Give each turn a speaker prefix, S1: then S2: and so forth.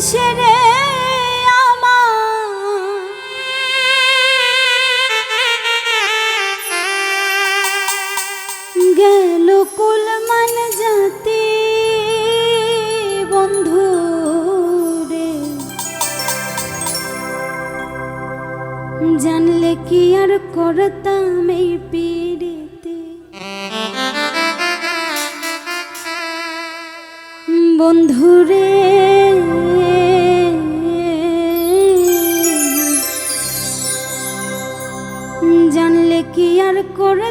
S1: বেশেরে গেল কুলমান জাতি বন্ধু রে। জানলে কি আর করতাম এই পিড়িতে? বন্ধুরে আর করে